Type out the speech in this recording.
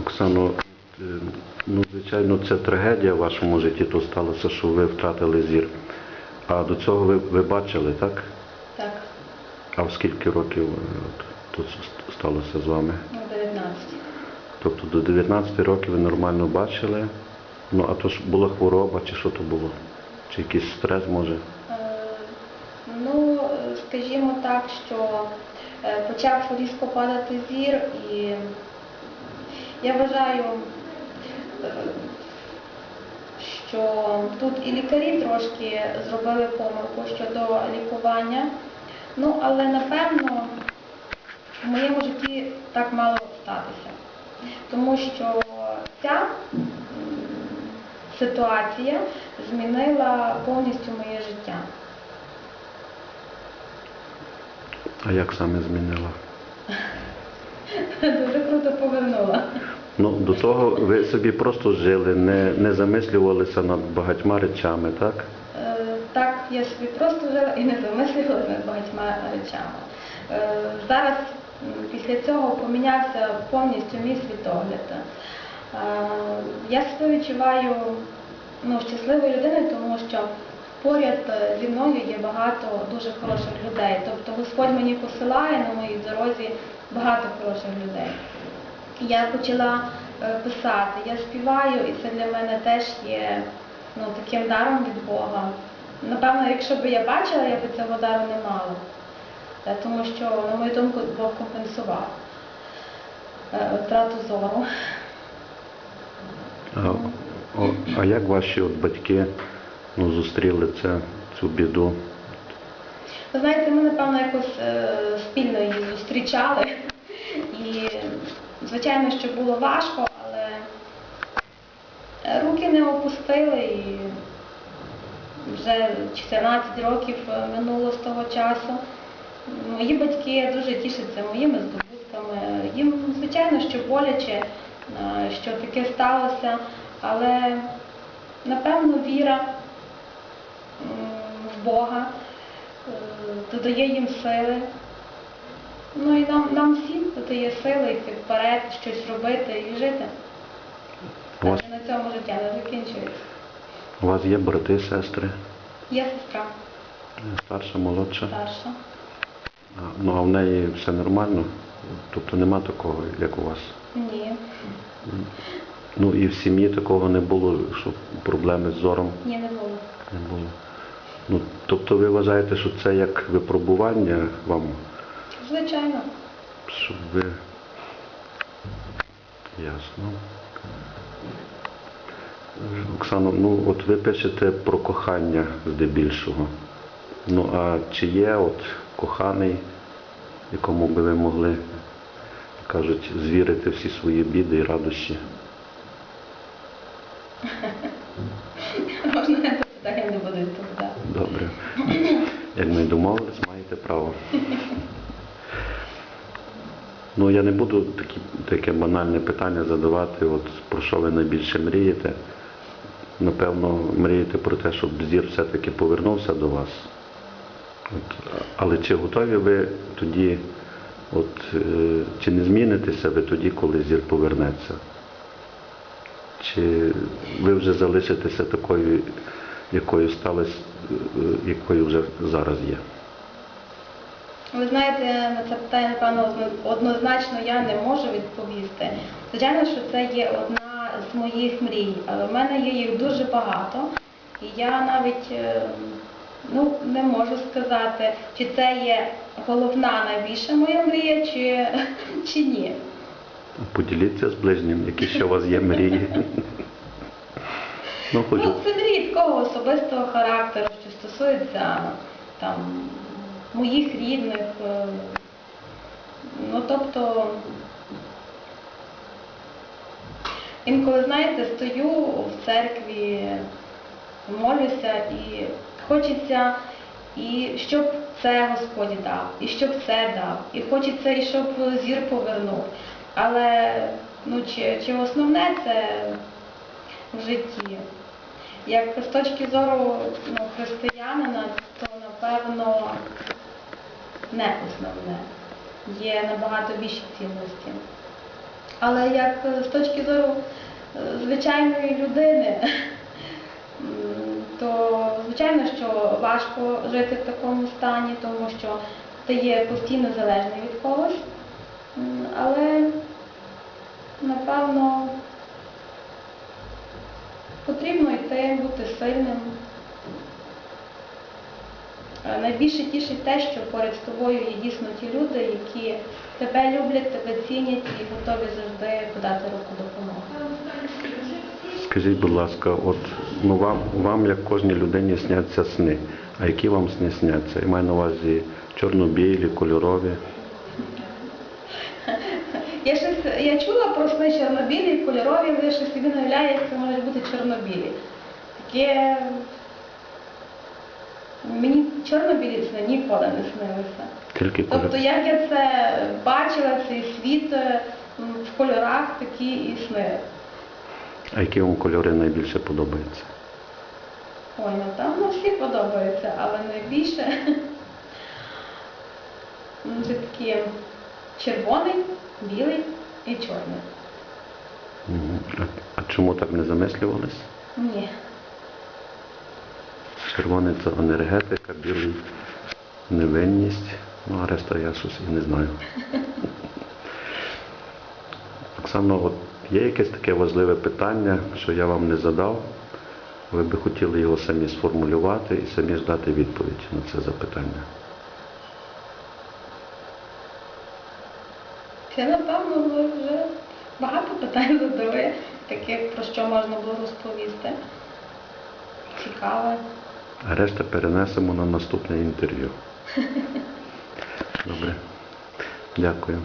Оксано, е, ну, звичайно, це трагедія в вашому житті, то сталося, що ви втратили зір. А до цього ви, ви бачили, так? Так, А в скільки років е, тут сталося з вами? на 19. Тобто до 19 років ви нормально бачили. Ну, а то ж була хвороба, чи що то було? Чи якийсь стрес може? Е, Ну, скажімо так, що почав різко падати зір і я вважаю, е, що тут і лікарі трошки зробили помилку щодо лікування. Ну, але напевно в моєму житті так мало статися. Тому що ця ситуація змінила повністю моє життя. А як саме змінила? Дуже круто повернула. Ну, до того ви собі просто жили, не, не замислювалися над багатьма речами, так? Е, Так, я собі просто жила і не замислювалася над багатьма речами. Е, Зараз після цього помінявся повністю мій світогляд. Е, Я себе відчуваю ну, щасливою людиною, тому що поряд е, зі мною є багато дуже хороших людей. Тобто Господь мені посилає на моїй дорозі багато хороших людей. Я почала е, писати, я співаю, і це для мене теж є ну, таким даром від Бога. Напевно, якщо б я бачила, я б цього дару не мала. Е, Тому що, на мою думку, Бог компенсував е, втрату зору. А, а як ваші от батьки ну, зустріли це, цю біду? Ви знаєте, ми, напевно, якось е, спільно її зустрічали. І, звичайно, що було важко, але е, руки не опустили і вже 14 років е, минуло з того часу. Мої батьки дуже тішаться моїми здобутками. Їм, звичайно, що боляче, е, що таке сталося, але напевно віра в Бога додає їм сили. Ну і нам, нам всім додає сили йти вперед, щось робити і жити. У вас, на цьому життя не закінчується. у вас є брати, сестри? Є сестра Старша, молодша? старша. А, ну а в неї все нормально? Тобто нема такого, як у вас? Ні. Ну і в сім'ї такого не було, щоб проблеми з зором Ні, не було. не було. Ну, тобто ви вважаєте, що це як випробування вам, Звичайно. щоб ви. Ясно. Оксано, ну от ви пишете про кохання здебільшого. Ну а чи є от коханий, якому би ви могли, кажуть, звірити всі свої біди і радощі? Можна я це питання не буду відповідати. Добре. Як ми домовились, маєте право. Ну, я не буду такі, таке банальне питання задавати, от про що ви найбільше мрієте. Напевно, мрієте про те, щоб зір все-таки повернувся до вас. От, але чи готові ви тоді, от, е, чи не змінитеся ви тоді, коли зір повернеться? Чи ви вже залишитеся такою, якою сталося, е, якою вже зараз є? Ви знаєте, на це питання, напевно, однозначно я не можу відповісти. Звичайно, що це є одна з моїх мрій, але в мене є їх дуже багато. І я навіть е, ну, не можу сказати, чи це є головна найбільша моя мрія, чи, чи ні. Поділіться з ближнім, які ще у вас є мрії. Ну. Ну, це мрії такого особистого характеру, що стосується там, моїх рідних. е, Ну, тобто, інколи, знаєте, стою в церкві, молюся і хочеться, і щоб це Господь дав, і щоб це дав, і хочеться, і щоб зір повернув. Але ну, чи, чи основне це в житті? Як з точки зору ну, християнина, то напевно не основне. Є набагато більші цінності. Але як е, з точки зору е, звичайної людини, то звичайно, що важко жити в такому стані, тому що ти є постійно залежний від когось. Але напевно потрібно йти, бути сильним. Е, Найбільше тішить те, що поряд з тобою є дійсно ті люди, які тебе люблять, тебе цінять і готові завжди подати руку допомоги. Скажіть, будь ласка, от ну вам, вам як кожній людині сняться сни. А які вам сни сняться? Я маю на увазі чорно-білі, кольорові. Я щось я чула про сни чорнобілі, кольорові, але я щось собі уявляю, як це можуть бути чорнобілі. Таке мені чорнобілі сни ніколи не снилися. Тільки Тобто, як я це бачила, цей світ е, в кольорах такі і сни. А які вам кольори найбільше подобаються? Ой, напевно, всі подобаються, але найбільше це такі червоний, білий і чорний. А чому так не замислювались? Ні. Червоний це енергетика, білий невинність, ну а решта я щось і не знаю. Оксано, от є якесь таке важливе питання, що я вам не задав. Ви би хотіли його самі сформулювати і самі ж дати відповідь на це запитання. Це, напевно, ви вже багато питань задали, таких, про що можна було розповісти. Цікаве. А решта перенесемо на наступне інтерв'ю. Добре. Дякую.